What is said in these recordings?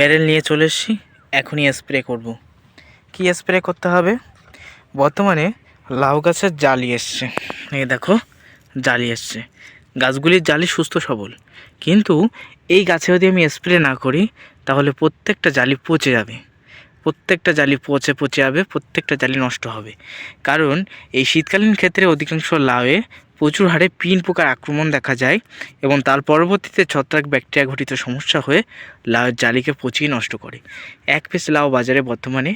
Barrel নিয়ে চলে এসেছি। এখনই স্প্রে করব। কি স্প্রে করতে হবে? বর্তমানে লাউ গাছের জালি এসছে। এই দেখো, জালি এসছে। গাছগুলির জালি সুস্থ সবল। কিন্তু এই গাছে যদি আমি স্প্রে না করি, তাহলে প্রত্যেকটা জালি পচে যাবে। প্রত্যেকটা জালি পচে পচে যাবে, প্রত্যেকটা জালি নষ্ট হবে। কারণ এই শীতকালীন ক্ষেত্রে অধিকাংশ লাউয়ে প্রচুর হারে পিন পোকার আক্রমণ দেখা যায় এবং তার পরবর্তীতে ছত্রাক ব্যাকটেরিয়া ঘটিত সমস্যা হয়ে লাউয়ের জালিকে পচিয়ে নষ্ট করে। এক পিস লাউ বাজারে বর্তমানে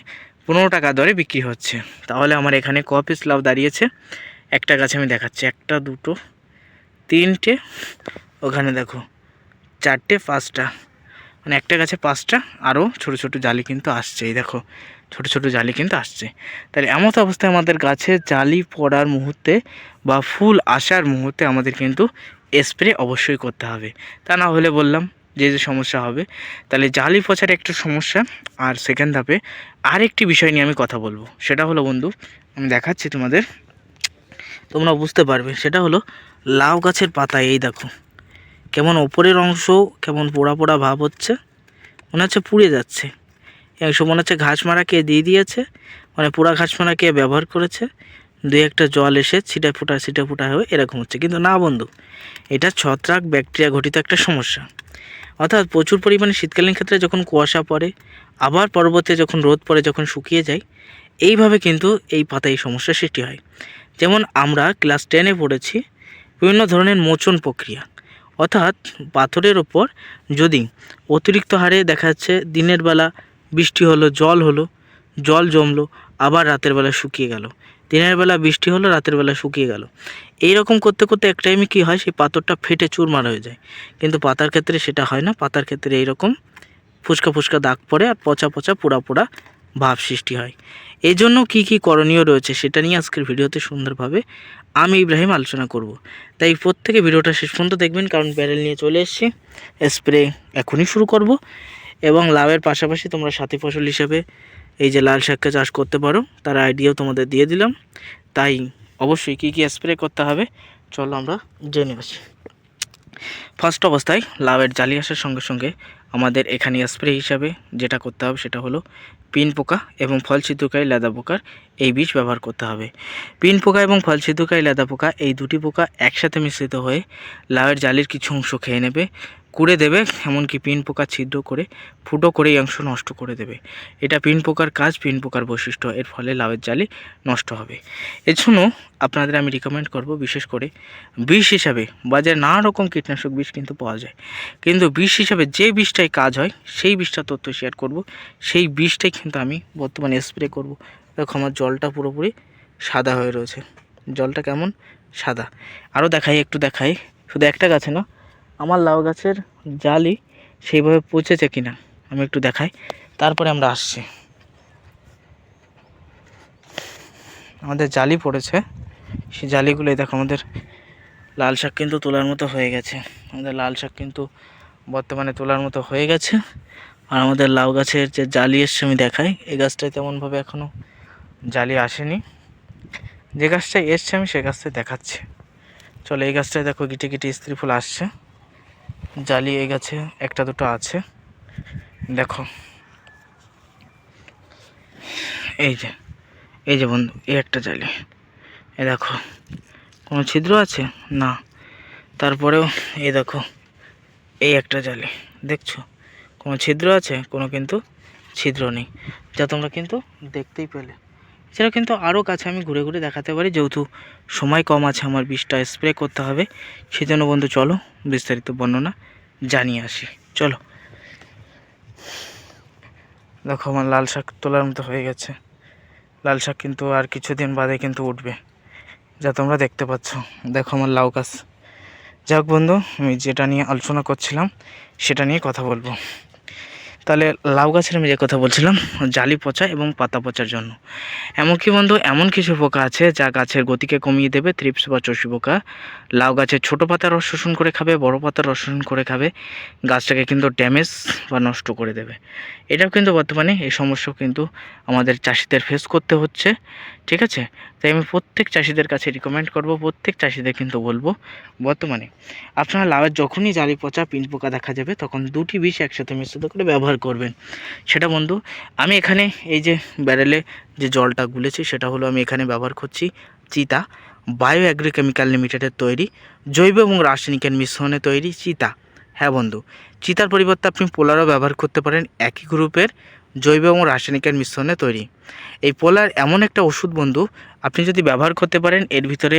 পনেরো টাকা দরে বিক্রি হচ্ছে। তাহলে আমার এখানে ক পিস লাউ দাঁড়িয়েছে? একটা গাছে আমি দেখাচ্ছি। একটা, দুটো, তিনটে, ওখানে দেখো, চারটে, পাঁচটা। মানে একটা গাছে পাঁচটা, আরও ছোট ছোট জালি কিন্তু আসছে। এই দেখো ছোট ছোট জালি কিন্তু আসছে। তাহলে এমত অবস্থায় আমাদের গাছে জালি পড়ার মুহূর্তে বা ফুল আসার মুহূর্তে আমাদের কিন্তু স্প্রে অবশ্যই করতে হবে। তা না হলে বললাম যে যে সমস্যা হবে। তাহলে জালি পচার একটা সমস্যা। আর সেকেন্ড ধাপে আরেকটি বিষয় নিয়ে আমি কথা বলব। সেটা হলো বন্ধু, আমি দেখাচ্ছি তোমাদের। তোমরা বুঝতে পারবে, সেটা হলো লাউ গাছের পাতা, এই দেখো। কেমন ওপরের অংশ কেমন পোড়া পোড়া ভাব হচ্ছে। মনে হচ্ছে পুড়ে যাচ্ছে। অংশ মনে হচ্ছে ঘাস মারা কে দিয়ে দিয়েছে। মানে পোড়া ঘাস মারা কে ব্যবহার করেছে। দুই একটা জল এসে ছিটা ফোটা ছিটা ফোটা হয়ে এরকম হচ্ছে। কিন্তু না বন্ধু, এটা ছত্রাক ব্যাকটেরিয়া ঘটিত একটা সমস্যা। অর্থাৎ প্রচুর পরিমাণে শীতকালীন ক্ষেত্রে যখন কুয়াশা পড়ে, আবার পরবর্তীতে যখন রোদ পড়ে, যখন শুকিয়ে যায়, এইভাবে কিন্তু এই পাতায় এই সমস্যার সৃষ্টি হয়। যেমন আমরা ক্লাস টেনে পড়েছি, বিভিন্ন ধরনের মোচন প্রক্রিয়া। অর্থাৎ পাথরের ওপর যদি অতিরিক্ত হারে দেখা যাচ্ছে দিনের বেলা বৃষ্টি হলো, জল হলো, জল জমলো, আবার রাতের বেলা শুকিয়ে গেল। দিনের বেলা বৃষ্টি হলো, রাতের বেলা শুকিয়ে গেল। এই রকম করতে করতে এক টাইমে কী হয়, সেই পাথরটা ফেটে চুরমার হয়ে যায়। কিন্তু পাতার ক্ষেত্রে সেটা হয় না। পাতার ক্ষেত্রে এইরকম ফুচকা ফুচকা দাগ পড়ে আর পচা পচা পোড়া পোড়া ভাব সৃষ্টি হয়। এই জন্য কী কী করণীয় রয়েছে সেটা নিয়ে আজকের ভিডিওতে সুন্দরভাবে আমি ইব্রাহিম আলোচনা করব। তাই প্রত্যেকে ভিডিওটা শেষ পর্যন্ত দেখবেন, কারণ ব্যারেল নিয়ে চলে এসেছি। স্প্রে এখনই শুরু করব। এবং লাভের পাশাপাশি তোমরা সাথী ফসল হিসেবে এই যে লাল শাককে চাষ করতে পারো, তার আইডিয়াও তোমাদের দিয়ে দিলাম। তাই অবশ্যই কী কী স্প্রে করতে হবে, চলো আমরা জেনে আসি। ফার্স্ট অবস্থায় লাভের জালি আসার সঙ্গে সঙ্গে আমাদের এখানে স্প্রে হিসাবে যেটা করতে হবে সেটা হলো পিন পোকা এবং ফল ছিদ্রকারী লেদা পোকার এই বিষ ব্যবহার করতে হবে। পিন পোকা এবং ফল ছিদ্রকারী লেদা পোকা এই দুটি পোকা একসাথে মিশ্রিত হয়ে লাউয়ের জালির কিছু অংশ খেয়ে নেবে, কুড়ে দেবে, এমনকি পিন পোকা ছিদ্র করে, ফুটো করে এই অংশ নষ্ট করে দেবে। এটা পিন পোকার কাজ, পিন পোকার বৈশিষ্ট্য, এর ফলে লাউয়ের জালি নষ্ট হবে। জন্য আপনাদের আমি রিকমেন্ড করব বিশেষ করে বিষ হিসাবে বাজারে নানা রকম কীটনাশক বিষ কিন্তু পাওয়া যায়। কিন্তু বিষ হিসাবে যে বিষটাই কাজ হয়, সেই বিষটা তথ্য শেয়ার করব। সেই বিষটাই কিন্তু আমি বর্তমানে স্প্রে করব। দেখো আমার জলটা পুরোপুরি সাদা হয়ে রয়েছে। জলটা কেমন? সাদা। আরও দেখাই, একটু দেখাই। শুধু একটা গাছে না, আমার লাউ গাছের জালি সেইভাবে পচেছে কিনা আমি একটু দেখাই। তারপরে আমরা আসছি। আমাদের জালি পড়েছে। সেই জালিগুলোই দেখো, আমাদের লাল শাক কিন্তু তোলার মতো হয়ে গেছে। আমাদের লাল শাক কিন্তু বর্তমানে তোলার মতো হয়ে গেছে। আর আমাদের লাউ গাছের যে জালি এসছে আমি দেখাই এই গাছটায় তেমনভাবে এখনও জালি আসেনি। যে গাছটায় এসছে আমি সে গাছটায় দেখাচ্ছি। চলো, এই গাছটায় দেখো গিটে গিটে স্ত্রী ফুল আসছে। জালি এই গাছে, একটা দুটো আছে। দেখো। এই যে এই যে বন্ধু, এই একটা জালি। এই দেখো, কোনো ছিদ্র আছে? না। তারপরেও এই দেখো, এই একটা জালি, দেখছ? কোনো ছিদ্র আছে? কোনো কিন্তু ছিদ্র নেই। যা তোমরা কিন্তু দেখতেই পেলে। এছাড়া কিন্তু আরও কাছে আমি ঘুরে ঘুরে দেখাতে পারি, যেহেতু সময় কম আছে, আমার বিষটা স্প্রে করতে হবে। সেজন্য বন্ধু, চলো বিস্তারিত বর্ণনা জানিয়ে আসি। চলো। দেখো, আমার লাল শাক তোলার মতো হয়ে গেছে। লাল শাক কিন্তু আর কিছুদিন বাদে কিন্তু উঠবে। যা তোমরা দেখতে পাচ্ছ। দেখো আমার লাউ গাছ। যাক বন্ধু, আমি যেটা নিয়ে আলোচনা করছিলাম, সেটা নিয়ে কথা বলব। তাহলে লাউ গাছের আমি যে কথা বলছিলাম, জালি পচা এবং পাতা পচার জন্য। এমনকি বন্ধু, এমন কিছু পোকা আছে যা গাছের গতিকে কমিয়ে দেবে থ্রিপস বা চষি পোকা। লাউ গাছের ছোটো পাতার রস শোষণ করে খাবে, বড় পাতার রস শোষণ করে খাবে। গাছটাকে কিন্তু ড্যামেজ বা নষ্ট করে দেবে। এটাও কিন্তু বর্তমানে এই সমস্যাও কিন্তু আমাদের চাষিদের ফেস করতে হচ্ছে, ঠিক আছে? তাই আমি প্রত্যেক চাষিদের কাছে রিকমেন্ড করব, প্রত্যেক চাষিদের কিন্তু বলব, বর্তমানে। আপনারা লাউয়ের যখনই জালি পচা পিঞ্চ পোকা দেখা যাবে, তখন দুটি বিষ একসাথে মিশ্রিত করে ব্যবহার করবেন। সেটা বন্ধু, আমি এখানে এই যে ব্যারেলে যে জলটা গুলেছি, সেটা হলো আমি এখানে ব্যবহার করছি চিতা বায়ো অ্যাগ্রিকেমিক্যাল লিমিটেডের তৈরি, জৈব এবং রাসায়নিকের মিশ্রণে তৈরি চিতা। হ্যাঁ বন্ধু, চিতার পরিবর্তে আপনি পোলারও ব্যবহার করতে পারেন, একই গ্রুপের জৈব এবং রাসায়নিকের মিশ্রণে তৈরি। এই পোলার এমন একটা ওষুধ বন্ধু আপনি যদি ব্যবহার করতে পারেন, এর ভিতরে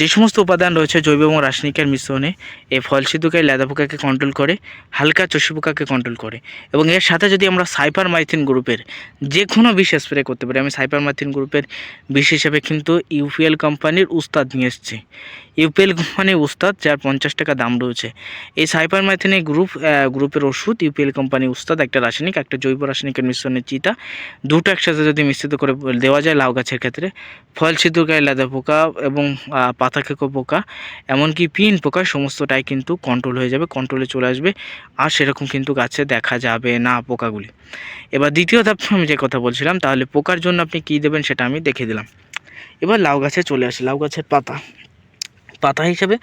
যে সমস্ত উপাদান রয়েছে, জৈব এবং রাসায়নিকের মিশ্রণে এই ফল সিদ্ধকায় লেদা পোকাকে কন্ট্রোল করে, হালকা চষি পোকাকে কন্ট্রোল করে। এবং এর সাথে যদি আমরা সাইপার মাইথিন গ্রুপের যে কোনো বিষ স্প্রে করতে পারি, আমি সাইপার মাইথিন গ্রুপের বিষ হিসেবে কিন্তু ইউপিএল কোম্পানির উস্তাদ নিয়ে এসেছি। ইউপিএল কোম্পানির উস্তাদ, যার পঞ্চাশ টাকা দাম রয়েছে। এই সাইপার মাইথিনের গ্রুপ গ্রুপের ওষুধ, ইউপিএল কোম্পানির উস্তাদ, একটা রাসায়নিক, একটা জৈব রাসায়নিকের মিশ্রণে চিতা দুটো একসাথে যদি মিশ্রিত করে দেওয়া যায় লাউ গাছের ক্ষেত্রে ফল ছিদ্র গায়ে লাদা পোকা এবং পাতাখেকো পাতা খেকো পোকা, এমনকি পিন পোকা সমস্তটাই কিন্তু কন্ট্রোল হয়ে যাবে কন্ট্রোলে চলে আসবে, আর সেরকম কিন্তু গাছে দেখা যাবে না পোকাগুলি। এবার দ্বিতীয় ধাপ আমি যে কথা বলছিলাম, তাহলে পোকার জন্য আপনি কী দেবেন সেটা আমি দেখে দিলাম। এবার লাউ গাছে চলে আসি, লাউ গাছের পাতা। পাতা হিসেবে,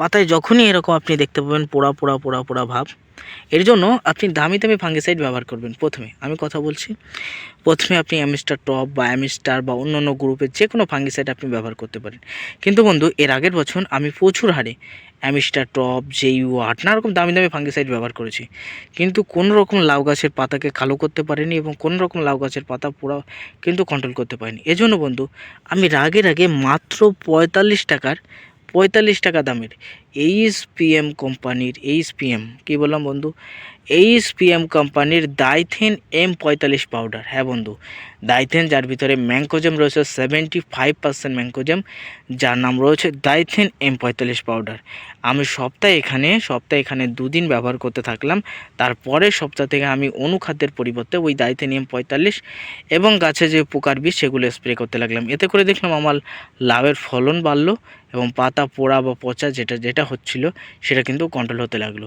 পাতায় যখনই এরকম আপনি দেখতে পাবেন পোড়া পোড়া পোড়া পোড়া ভাব, এর জন্য আপনি দামি দামি ফাঙ্গিসাইড ব্যবহার করবেন প্রথমে। আমি কথা বলছি, প্রথমে আপনি অ্যামিস্টার টপ বা অ্যামিস্টার বা অন্য অন্য গ্রুপের যে কোনো ফাঙ্গিসাইড আপনি ব্যবহার করতে পারেন। কিন্তু বন্ধু, এর আগের বছর আমি প্রচুর হারে অ্যামিস্টার টপ জেইউ আট নানা রকম দামি দামি ফাঙ্গিসাইড ব্যবহার করেছি। কিন্তু কোনো রকম লাউ গাছের পাতাকে কালো করতে পারিনি এবং কোনো রকম লাউ গাছের পাতা পুরো কিন্তু কন্ট্রোল করতে পারিনি। এজন্য বন্ধু, আমি রাগের আগে মাত্র পঁয়তাল্লিশ টাকার পঁয়তাল্লিশ টাকা দামের। এইচ পিএম কোম্পানির এইচ পিএম কী বললাম বন্ধু? এইচ পিএম কোম্পানির দাইথেন এম পঁয়তাল্লিশ পাউডার হ্যাঁ বন্ধু? দাইথেন যার ভিতরে ম্যাঙ্কোজেম রয়েছে সেভেন্টি ফাইভ পার্সেন্ট ম্যাঙ্কোজেম যার নাম রয়েছে দাইথেন এম পঁয়তাল্লিশ পাউডার আমি সপ্তাহে এখানে সপ্তাহে এখানে দুদিন ব্যবহার করতে থাকলাম তারপরের সপ্তাহ থেকে আমি অনুখাদ্যের পরিবর্তে ওই দাইথেন এম পঁয়তাল্লিশ এবং গাছে যে পোকার বিষ, সেগুলো স্প্রে করতে লাগলাম। এতে করে দেখলাম আমার লাভের ফলন বাড়লো এবং পাতা পোড়া বা পচা যেটা যেটা হচ্ছিল সেটা কিন্তু কন্ট্রোল হতে লাগল।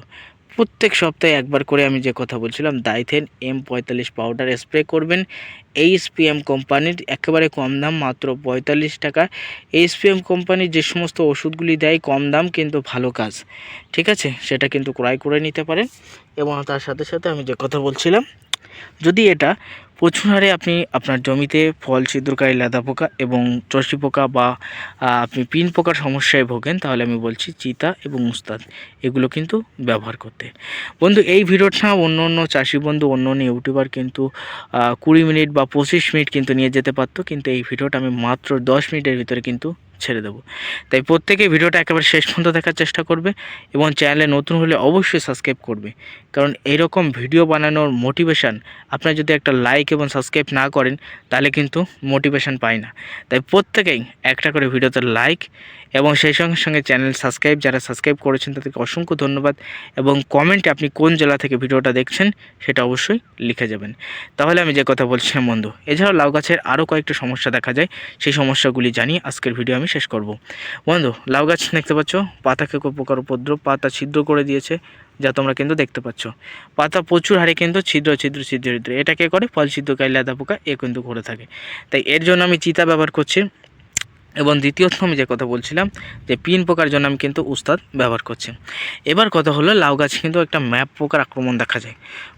প্রত্যেক সপ্তাহে একবার করে আমি যে কথা বলছিলাম দাইথেন এম পঁয়তাল্লিশ পাউডার স্প্রে করবেন। এইচপিএম কোম্পানির একেবারে কম দাম, মাত্র পঁয়তাল্লিশ টাকা। এইচপিএম কোম্পানির যে সমস্ত ওষুধগুলি দেয়, কম দাম কিন্তু ভালো কাজ। ঠিক আছে? সেটা কিন্তু ক্রয় করে নিতে পারেন। এবং তার সাথে সাথে আমি যে কথা বলছিলাম যদি এটা প্রচুর হারে আপনি আপনার জমিতে ফল ছিদ্রকারী লেদা পোকা এবং চষি পোকা বা আপনি পিন পোকার সমস্যায় ভোগেন, তাহলে আমি বলছি চিতা এবং উস্তাদ, এগুলো কিন্তু ব্যবহার করতে। বন্ধু, এই ভিডিওটা অন্য অন্য চাষি বন্ধু, অন্য অন্য ইউটিউবার কিন্তু কুড়ি মিনিট বা পঁচিশ মিনিট কিন্তু নিয়ে যেতে পারতো, কিন্তু এই ভিডিওটা আমি মাত্র দশ মিনিটের ভিতরে কিন্তু ছেড়ে দেবো। তাই প্রত্যেকে ভিডিওটা একেবারে শেষ পর্যন্ত দেখার চেষ্টা করবে এবং চ্যানেলে নতুন হলে অবশ্যই সাবস্ক্রাইব করবে। কারণ এইরকম ভিডিও বানানোর মোটিভেশান আপনার যদি একটা লাইক এবং সাবস্ক্রাইব না করেন, তাহলে কিন্তু মোটিভেশন পায় না। তাই প্রত্যেকেই একটা করে ভিডিওতে লাইক এবং সেই সঙ্গে সঙ্গে চ্যানেল সাবস্ক্রাইব যারা সাবস্ক্রাইব করেছেন তাদেরকে অসংখ্য ধন্যবাদ এবং কমেন্টে আপনি কোন জেলা থেকে ভিডিওটা দেখছেন সেটা অবশ্যই লিখে যাবেন। তাহলে আমি যে কথা বলছিলাম বন্ধু এছাড়াও লাউ গাছের আরও কয়েকটা সমস্যা দেখা যায়, সেই সমস্যাগুলি জানিয়ে আজকের ভিডিও আমি শেষ করব। বন্ধু, লাউ গাছ দেখতে পাচ্ছ? পাতাকে পোকার উপদ্রব, পাতা ছিদ্র করে দিয়েছে, যা তোমরা কিন্তু দেখতে পাচ্ছ। পাতা প্রচুর হারে কিন্তু ছিদ্র ছিদ্র ছিদ্র ছিদ্র। এটাকে করে? ফল ছিদ্রকারী লাদা পোকা এ কিন্তু করে থাকে। তাই এর জন্য আমি চিতা ব্যবহার করছি। এবং দ্বিতীয়ত আমি যে কথা বলছিলাম, যে পিন পোকার জন্য আমি কিন্তু উস্তাদ ব্যবহার করছি। এবার কথা হলো লাউ গাছে কিন্তু একটা ম্যাপ পোকার আক্রমণ দেখা যায়।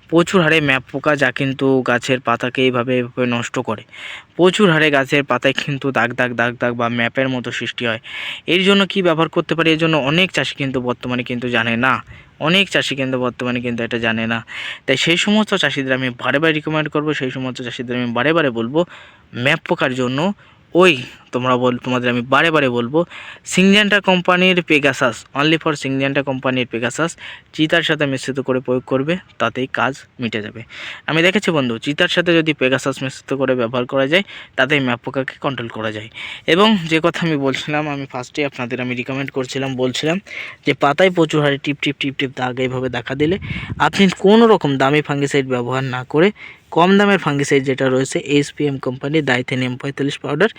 প্রচুর হারে ম্যাপ পোকা যা কিন্তু গাছের পাতাকে এইভাবে এইভাবে নষ্ট করে। প্রচুর হারে গাছের পাতায় কিন্তু দাগ দাগ দাগ দাগ বা ম্যাপের মতো সৃষ্টি হয়। এর জন্য কি ব্যবহার করতে পারি? এর জন্য অনেক চাষি কিন্তু বর্তমানে কিন্তু জানে না। অনেক চাষি কিন্তু বর্তমানে কিন্তু এটা জানে না। তাই সেই সমস্ত চাষিদের আমি বারে বারে রিকমেন্ড করব, সেই সমস্ত চাষিদের আমি বারে বারে বলব, ম্যাপ পোকার জন্য ওই, তোমরা বল, তোমাদের আমি বারে বারে বলব সিংজেন্টা কোম্পানির পেগাসাস অনলি ফর সিংজেন্টা কোম্পানির পেগাসাস চিতার সাথে মিশ্রিত করে প্রয়োগ করবে, তাতেই কাজ মিটে যাবে। আমি দেখেছি বন্ধু, চিতার সাথে যদি পেগাসাস মিশ্রিত করে ব্যবহার করা যায়, তাতেই ম্যাপ পোকাকে কন্ট্রোল করা যায়। এবং যে কথা আমি বলছিলাম, আমি ফার্স্টে আপনাদের আমি রিকমেন্ড করছিলাম, বলছিলাম যে পাতায় প্রচুর হারে টিপ টিপ টিপ টিপ দাগ এইভাবে দেখা দিলে, আপনি কোনো রকম দামি ফাঙ্গিসাইড ব্যবহার না করে কম দামের ফাঙ্গিসাইড যেটা রয়েছে এইচপিএম দাইথেন এম পঁয়তাল্লিশ পাউডার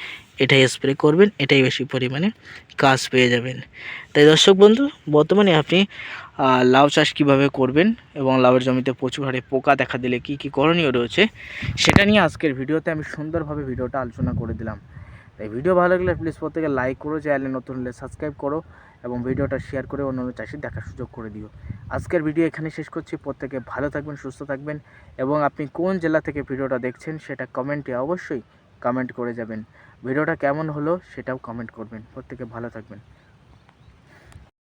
এটাই স্প্রে করবেন, এটাই বেশি পরিমাণে কাজ পেয়ে যাবেন। তাই দর্শক বন্ধু, বর্তমানে আপনি লাউ চাষ কীভাবে করবেন এবং লাউয়ের জমিতে প্রচুর হারে পোকা দেখা দিলে কী কী করণীয় রয়েছে, সেটা নিয়ে আজকের ভিডিওতে আমি সুন্দরভাবে ভিডিওটা আলোচনা করে দিলাম। তাই ভিডিও ভালো লাগলে প্লিজ প্রত্যেকে লাইক করো চ্যানেলে নতুন হলে সাবস্ক্রাইব করো এবং ভিডিওটা শেয়ার করে অন্যান্য চাষির দেখার সুযোগ করে দিও। আজকের ভিডিও এখানে শেষ করছি। প্রত্যেকে ভালো থাকবেন, সুস্থ থাকবেন এবং আপনি কোন জেলা থেকে ভিডিওটা দেখছেন সেটা কমেন্টে অবশ্যই কমেন্ট করে যাবেন। ভিডিওটা কেমন হলো সেটাও কমেন্ট করবেন। প্রত্যেকে ভালো থাকবেন।